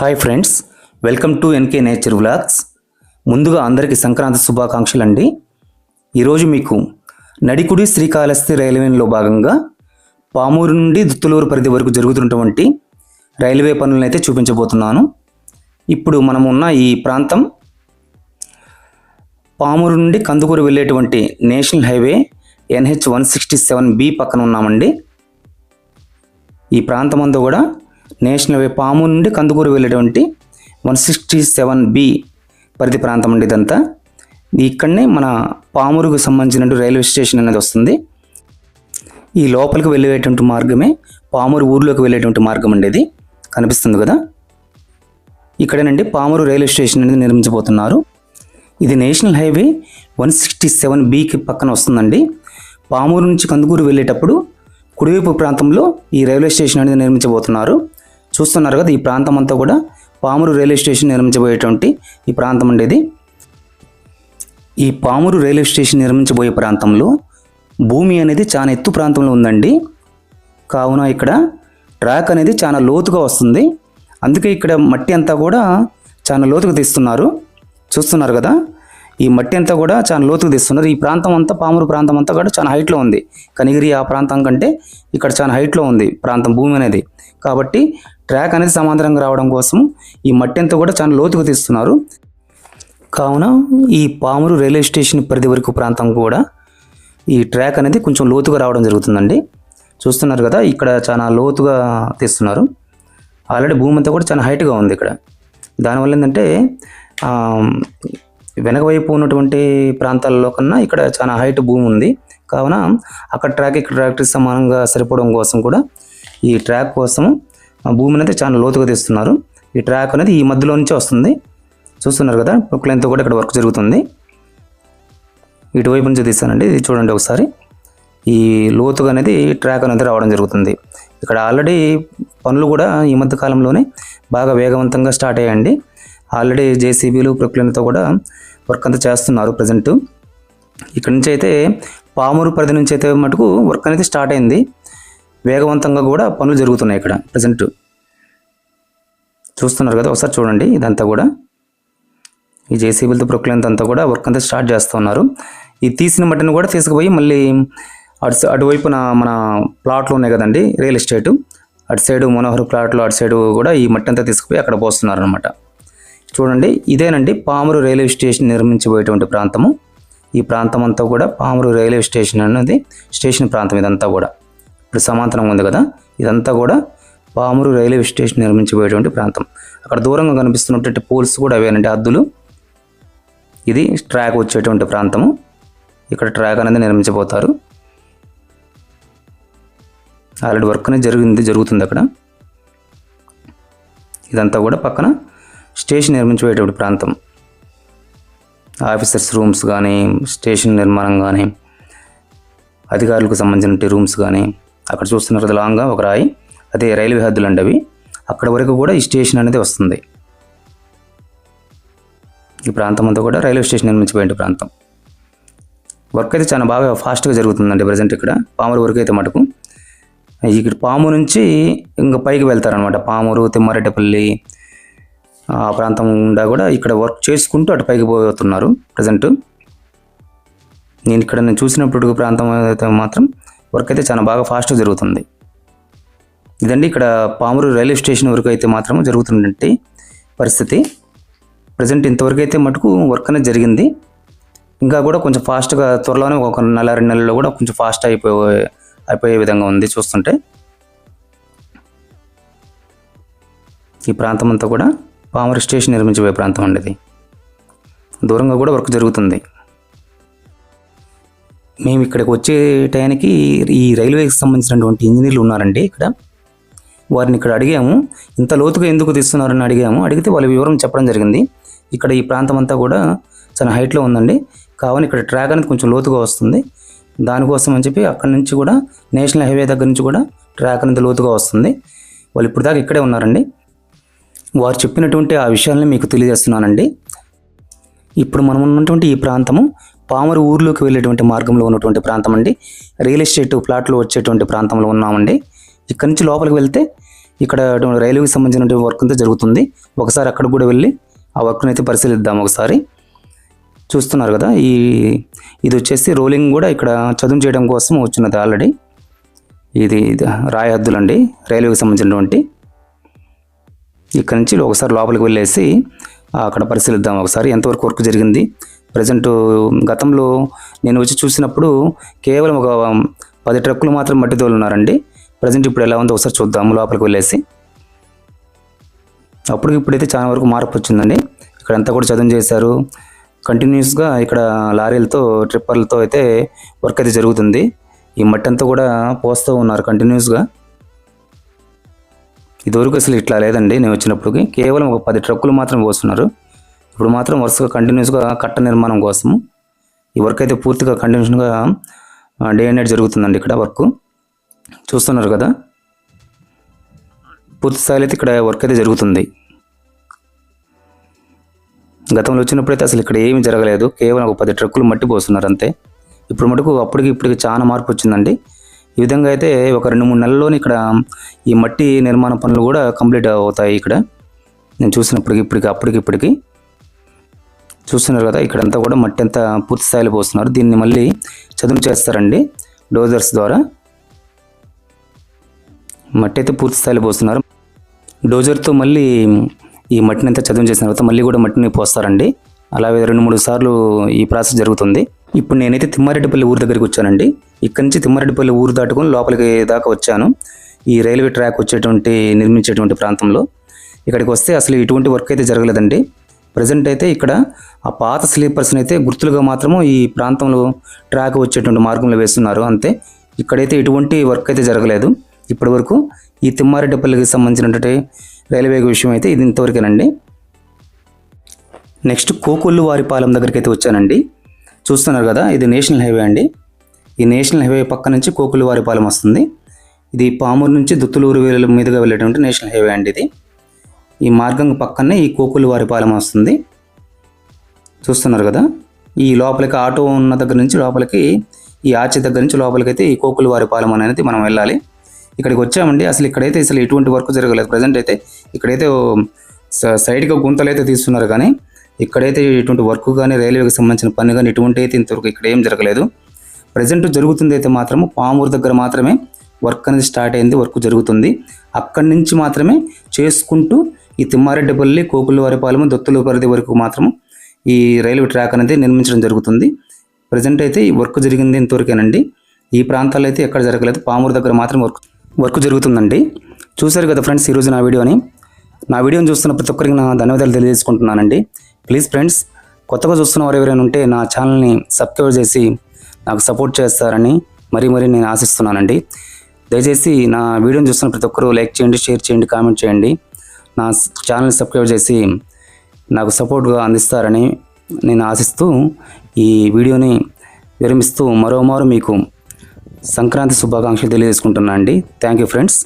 Hi friends welcome to NK nature vlogs ముందుగా అందరికీ సంక్రాంతి శుభాకాంక్షలు అండి. ఈరోజు మీకు నడికుడి శ్రీకాళహస్తి రైల్వేలో భాగంగా పామూరు నుండి దుత్తులూరు పరిధి వరకు జరుగుతున్నటువంటి రైల్వే పనులను అయితే చూపించబోతున్నాను. ఇప్పుడు మనం ఉన్న ఈ ప్రాంతం పామూరు నుండి కందుకూరు వెళ్ళేటువంటి national highway NH one sixty seven B పక్కన ఉన్నామండి. ఈ ప్రాంతం అంతా కూడా నేషనల్ హైవే పామూరు నుండి కందుకూరు వెళ్ళేటువంటి వన్ సిక్స్టీ సెవెన్ బి పరిధి ప్రాంతం అండి ఇదంతా. ఇక్కడనే మన పామూరుకు సంబంధించిన రైల్వే స్టేషన్ అనేది వస్తుంది. ఈ లోపలికి వెళ్ళేటువంటి మార్గమే పామూరు ఊర్లోకి వెళ్ళేటువంటి మార్గం అండి ఇది. కనిపిస్తుంది కదా? ఇక్కడేనండి పామూరు రైల్వే స్టేషన్ అనేది నిర్మించబోతున్నారు. ఇది national highway one sixty seven బికి పక్కన వస్తుందండి. పామూరు నుంచి కందుకూరు వెళ్ళేటప్పుడు కుడివైపు ప్రాంతంలో ఈ రైల్వే స్టేషన్ అనేది నిర్మించబోతున్నారు. చూస్తున్నారు కదా ఈ ప్రాంతం అంతా కూడా పామూరు రైల్వే స్టేషన్ నిర్మించబోయేటువంటి ఈ ప్రాంతం అండి ఇది. ఈ పామూరు రైల్వే స్టేషన్ నిర్మించబోయే ప్రాంతంలో భూమి అనేది చాలా ఎత్తు ప్రాంతంలో ఉందండి. కావున ఇక్కడ ట్రాక్ అనేది చాలా లోతుగా వస్తుంది. అందుకే ఇక్కడ మట్టి అంతా కూడా చాలా లోతుగా తీస్తున్నారు. చూస్తున్నారు కదా ఈ మట్టి అంతా కూడా చాలా లోతుగా తీస్తున్నారు. ఈ ప్రాంతం అంతా పామురు ప్రాంతం అంతా కూడా చాలా హైట్లో ఉంది. కనిగిరి ఆ ప్రాంతం కంటే ఇక్కడ చాలా హైట్లో ఉంది ప్రాంతం భూమి అనేది. కాబట్టి ట్రాక్ అనేది సమాంతరంగా రావడం కోసం ఈ మట్టి అంతా కూడా చాలా లోతుగా తీస్తున్నారు. కావున ఈ పామురు రైల్వే స్టేషన్ పరిధి వరకు ప్రాంతం కూడా ఈ ట్రాక్ అనేది కొంచెం లోతుగా రావడం జరుగుతుందండి. చూస్తున్నారు కదా ఇక్కడ చాలా లోతుగా తీస్తున్నారు. ఆల్రెడీ భూమి అంతా కూడా చాలా హైట్గా ఉంది ఇక్కడ. దానివల్ల ఏంటంటే వెనక వైపు ఉన్నటువంటి ప్రాంతాల్లో కన్నా ఇక్కడ చాలా హైట్ భూమి ఉంది. కావున అక్కడ ట్రాక్ ఇక్కడ ట్రాక్టర్ సమానంగా సరిపోవడం కోసం కూడా ఈ ట్రాక్ కోసం భూమిని అయితే చాలా లోతుగా తీస్తున్నారు. ఈ ట్రాక్ అనేది ఈ మధ్యలో నుంచి వస్తుంది. చూస్తున్నారు కదా ప్రొక్లైన్తో కూడా ఇక్కడ వర్క్ జరుగుతుంది. ఇటువైపు నుంచి తీస్తానండి ఇది చూడండి ఒకసారి. ఈ లోతుగా అనేది ట్రాక్ అనేది రావడం జరుగుతుంది. ఇక్కడ ఆల్రెడీ పనులు కూడా ఈ మధ్య కాలంలోనే బాగా వేగవంతంగా స్టార్ట్ అయ్యాయండి. ఆల్రెడీ జేసీబీలు ప్రొక్లైన్తో కూడా వర్క్ అంతా చేస్తున్నారు ప్రజెంట్. ఇక్కడ నుంచి అయితే పామూరు పరిధి నుంచి అయితే మటుకు వర్క్ అనేది స్టార్ట్ అయింది. వేగవంతంగా కూడా పనులు జరుగుతున్నాయి ఇక్కడ ప్రజెంట్ చూస్తున్నారు కదా ఒకసారి చూడండి ఇదంతా కూడా. ఈ జేసీబీలతో ప్రొక్లైన్ అంతా కూడా వర్క్ అంతా స్టార్ట్ చేస్తున్నారు. ఈ తీసిన మట్టిని కూడా తీసుకుపోయి మళ్ళీ అటు అటువైపున మన ప్లాట్లు ఉన్నాయి కదండి రియల్ ఎస్టేటు అటు సైడు మనోహర్ ప్లాట్లు అటు సైడు కూడా ఈ మట్టి అంతా తీసుకుపోయి అక్కడ పోస్తున్నారు అనమాట చూడండి ఇదేనండి పామురు రైల్వే స్టేషన్ నిర్మించబోయేటువంటి ప్రాంతము. ఈ ప్రాంతం అంతా కూడా పామూరు రైల్వే స్టేషన్ అనేది స్టేషన్ ప్రాంతం ఇదంతా కూడా. ఇప్పుడు సమాంతరంగా ఉంది కదా? ఇదంతా కూడా పామురు రైల్వే స్టేషన్ నిర్మించబోయేటువంటి ప్రాంతం. అక్కడ దూరంగా కనిపిస్తున్నటువంటి పోల్స్ కూడా అవేనంటే హద్దులు ఇది ట్రాక్ వచ్చేటువంటి ప్రాంతము. ఇక్కడ ట్రాక్ అనేది నిర్మించబోతారు. ఆల్రెడీ వర్క్ అనేది జరిగింది జరుగుతుంది అక్కడ. ఇదంతా కూడా పక్కన స్టేషన్ నిర్మించబోయేటువంటి ప్రాంతం. ఆఫీసర్స్ రూమ్స్ కానీ స్టేషన్ నిర్మాణం కానీ అధికారులకు సంబంధించిన రూమ్స్ కానీ అక్కడ చూస్తున్నారు లాంగ్గా ఒక రాయి. అదే రైల్వే హద్దులు అండి అవి అక్కడ వరకు కూడా ఈ స్టేషన్ అనేది వస్తుంది. ఈ ప్రాంతం అంతా కూడా రైల్వే స్టేషన్ నిర్మించబడిన ప్రాంతం. వర్క్ అయితే చాలా బాగా ఫాస్ట్గా జరుగుతుందండి ప్రజెంట్ ఇక్కడ. పాములు వరకు అయితే మటుకు. ఇక్కడ పాము నుంచి ఇంకా పైకి వెళ్తారనమాట పామూరు తిమ్మారెడ్డిపల్లి ఆ ప్రాంతం ఉండా కూడా ఇక్కడ వర్క్ చేసుకుంటూ అటు పైకి పోతున్నారు ప్రజెంట్ నేను ఇక్కడ నేను చూసినప్పుడు ప్రాంతం అయితే మాత్రం వర్క్ అయితే చాలా బాగా ఫాస్ట్గా జరుగుతుంది. ఇదండి ఇక్కడ పామూరు రైల్వే స్టేషన్ వరకు అయితే మాత్రం జరుగుతున్నట్టు పరిస్థితి. ప్రజెంట్ ఇంతవరకు అయితే మటుకు వర్క్ అనేది జరిగింది. ఇంకా కూడా కొంచెం ఫాస్ట్గా త్వరలోనే ఒక నెల రెండు నెలల్లో కూడా కొంచెం ఫాస్ట్ అయిపోయే అయిపోయే విధంగా ఉంది చూస్తుంటే. ఈ ప్రాంతం అంతా కూడా పామురు స్టేషన్ నిర్మించబోయే ప్రాంతం అండి ఇది. దూరంగా కూడా వర్క్ జరుగుతుంది. మేము ఇక్కడికి వచ్చే టయానికి ఈ రైల్వేకి సంబంధించినటువంటి ఇంజనీర్లు ఉన్నారండి ఇక్కడ. వారిని ఇక్కడ అడిగాము ఇంత లోతుగా ఎందుకు తీస్తున్నారని అడిగాము అడిగితే వాళ్ళ వివరం చెప్పడం జరిగింది. ఇక్కడ ఈ ప్రాంతం అంతా కూడా చాలా హైట్లో ఉందండి. కావున ఇక్కడ ట్రాక్ అనేది కొంచెం లోతుగా వస్తుంది. దానికోసం అని చెప్పి అక్కడి నుంచి కూడా నేషనల్ హైవే దగ్గర నుంచి కూడా ట్రాక్ అనేది లోతుగా వస్తుంది. వాళ్ళు ఇప్పుడు దాకా ఇక్కడే ఉన్నారండి. వారు చెప్పినటువంటి ఆ విషయాలను మీకు తెలియజేస్తున్నానండి. ఇప్పుడు మనం ఉన్నటువంటి ఈ ప్రాంతము పామరు ఊర్లోకి వెళ్ళేటువంటి మార్గంలో ఉన్నటువంటి ప్రాంతం అండి. రియల్ ఎస్టేట్ ప్లాట్లు వచ్చేటువంటి ప్రాంతంలో ఉన్నామండి. ఇక్కడి నుంచి లోపలికి వెళ్తే ఇక్కడ రైల్వేకి సంబంధించిన వర్క్ అంతా జరుగుతుంది. ఒకసారి అక్కడ కూడా వెళ్ళి ఆ వర్క్ని అయితే పరిశీలిద్దాం ఒకసారి. చూస్తున్నారు కదా ఈ ఇది వచ్చేసి రోలింగ్ కూడా ఇక్కడ చదువు చేయడం కోసం వచ్చినది ఆల్రెడీ. ఇది ఇది అండి రైల్వేకి సంబంధించినటువంటి. ఇక్కడ నుంచి ఒకసారి లోపలికి వెళ్ళేసి అక్కడ పరిశీలిద్దాం ఒకసారి ఎంతవరకు వర్క్ జరిగింది. ప్రజెంట్ గతంలో నేను వచ్చి చూసినప్పుడు కేవలం ఒక పది ట్రక్కులు మాత్రం మట్టి తోలున్నారండి ప్రజెంట్ ఇప్పుడు ఎలా ఉందో ఒకసారి చూద్దాము లోపలికి వెళ్ళేసి. అప్పుడు ఇప్పుడైతే చాలా వరకు మార్పు వచ్చిందండి. ఇక్కడ అంతా కూడా చదువు చేశారు. కంటిన్యూస్గా ఇక్కడ లారీలతో ట్రిప్పర్లతో అయితే వర్క్ అయితే జరుగుతుంది. ఈ మట్టి అంతా కూడా పోస్తూ ఉన్నారు కంటిన్యూస్గా. ఇదివరకు అసలు ఇట్లా లేదండి. నేను వచ్చినప్పటికి కేవలం ఒక పది ట్రక్కులు మాత్రం పోస్తున్నారు. ఇప్పుడు మాత్రం వరుసగా కంటిన్యూస్గా కట్ట నిర్మాణం కోసం ఈ వర్క్ అయితే పూర్తిగా కంటిన్యూస్గా డే అండ్ నైట్ జరుగుతుందండి ఇక్కడ వర్క్. చూస్తున్నారు కదా? పూర్తి స్థాయిలో అయితే ఇక్కడ వర్క్ అయితే జరుగుతుంది. గతంలో వచ్చినప్పుడైతే అసలు ఇక్కడ ఏమీ జరగలేదు. కేవలం ఒక పది ట్రక్కులు మట్టి పోస్తున్నారు అంతే. ఇప్పుడు మటుకు అప్పటికి ఇప్పటికి చాలా మార్పు వచ్చిందండి. ఈ విధంగా అయితే ఒక రెండు మూడు నెలల్లోనే ఇక్కడ ఈ మట్టి నిర్మాణ పనులు కూడా కంప్లీట్ అవుతాయి ఇక్కడ. నేను చూసినప్పటికి ఇప్పటికి అప్పటికి ఇప్పటికి. చూస్తున్నారు కదా ఇక్కడంతా కూడా మట్టి అంతా పూర్తి స్థాయిలో పోస్తున్నారు. దీన్ని మళ్ళీ చదును చేస్తారండి డోజర్స్ ద్వారా. మట్టి అయితే పూర్తి స్థాయిలో పోస్తున్నారు. డోజర్తో మళ్ళీ ఈ మట్టిని అంతా చదువు చేసిన తర్వాత మళ్ళీ కూడా మట్టిని పోస్తారండి. అలాగే రెండు మూడు సార్లు ఈ ప్రాసెస్ జరుగుతుంది. ఇప్పుడు నేనైతే తిమ్మారెడ్డిపల్లి ఊరు దగ్గరికి వచ్చానండి. ఇక్కడి నుంచి తిమ్మారెడ్డిపల్లి ఊరు దాటుకొని లోపలికి దాకా వచ్చాను. ఈ రైల్వే ట్రాక్ వచ్చేటువంటి నిర్మించేటువంటి ప్రాంతంలో. ఇక్కడికి వస్తే అసలు ఇటువంటి వర్క్ అయితే జరగలేదండి. ప్రజెంట్ అయితే ఇక్కడ ఆ పాత స్లీపర్స్ని అయితే గుర్తులుగా మాత్రము ఈ ప్రాంతంలో ట్రాక్ వచ్చేటువంటి మార్గంలో వేస్తున్నారు. అంతే. ఇక్కడైతే ఎటువంటి వర్క్ అయితే జరగలేదు. ఇప్పటి వరకు ఈ తిమ్మారెడ్డిపల్లికి సంబంధించినటువంటి రైల్వే విషయం అయితే ఇది ఇంతవరకేనండి. నెక్స్ట్ కోకొల్లు వారిపాలెం దగ్గరికి అయితే వచ్చానండి. చూస్తున్నారు కదా ఇది నేషనల్ హైవే అండి. ఈ నేషనల్ హైవే పక్క నుంచి కోకొల్లు వారిపాలెం వస్తుంది. ఇది పామూరు నుంచి దుత్తులూరు వేల మీదుగా వెళ్ళేటువంటి నేషనల్ హైవే అండి ఇది. ఈ మార్గం పక్కనే ఈ కోకులు వారిపాలెం వస్తుంది. చూస్తున్నారు కదా? ఈ లోపలికి ఆటో ఉన్న దగ్గర నుంచి లోపలికి ఈ ఆర్చి దగ్గర నుంచి లోపలికి ఈ కోకులు వారిపాలెం అనేది మనం వెళ్ళాలి. ఇక్కడికి వచ్చామండి. అసలు ఇక్కడైతే అసలు ఎటువంటి వర్క్ జరగలేదు. ప్రజెంట్ అయితే ఇక్కడైతే స- సైడ్గా గుంతలు అయితే తీస్తున్నారు కానీ ఇక్కడైతే ఇటువంటి వర్క్ కానీ రైల్వేకి సంబంధించిన పని కానీ ఇటువంటి అయితే ఇంతవరకు ఇక్కడ ఏం జరగలేదు. ప్రజెంట్ జరుగుతుంది అయితే మాత్రము పామూరు దగ్గర మాత్రమే వర్క్ అనేది స్టార్ట్ అయింది వర్క్ జరుగుతుంది. అక్కడి నుంచి మాత్రమే చేసుకుంటూ ఈ తిమ్మారెడ్డిపల్లి కోకులవారిపాలెం దొత్తుల పరిధి వరకు మాత్రం ఈ రైల్వే ట్రాక్ అనేది నిర్మించడం జరుగుతుంది. ప్రజెంట్ అయితే ఈ వర్క్ జరిగింది ఇంతవరకేనండి. ఈ ప్రాంతాల్లో అయితే ఎక్కడ జరగలేదు. పామూరు దగ్గర మాత్రం వర్క్ వర్క్ జరుగుతుందండి. చూశారు కదా ఫ్రెండ్స్ ఈరోజు నా వీడియోని. నా వీడియోని చూస్తున్న ప్రతి ఒక్కరికి నా ధన్యవాదాలు తెలియజేసుకుంటున్నానండి. ప్లీజ్ ఫ్రెండ్స్ కొత్తగా చూస్తున్న వారు ఎవరైనా ఉంటే నా ఛానల్ని సబ్స్క్రైబ్ చేసి నాకు సపోర్ట్ చేస్తారని మరీ మరీ నేను ఆశిస్తున్నానండి. దయచేసి నా వీడియోని చూస్తున్న ప్రతి ఒక్కరూ లైక్ చేయండి షేర్ చేయండి కామెంట్ చేయండి. నా ఛానల్ సబ్స్క్రైబ్ చేసి నాకు సపోర్ట్గా అందిస్తారని నేను ఆశిస్తూ ఈ వీడియోని విరమిస్తూ మరోమారు మీకు సంక్రాంతి శుభాకాంక్షలు తెలియజేసుకుంటున్నాను అండి. Thank you friends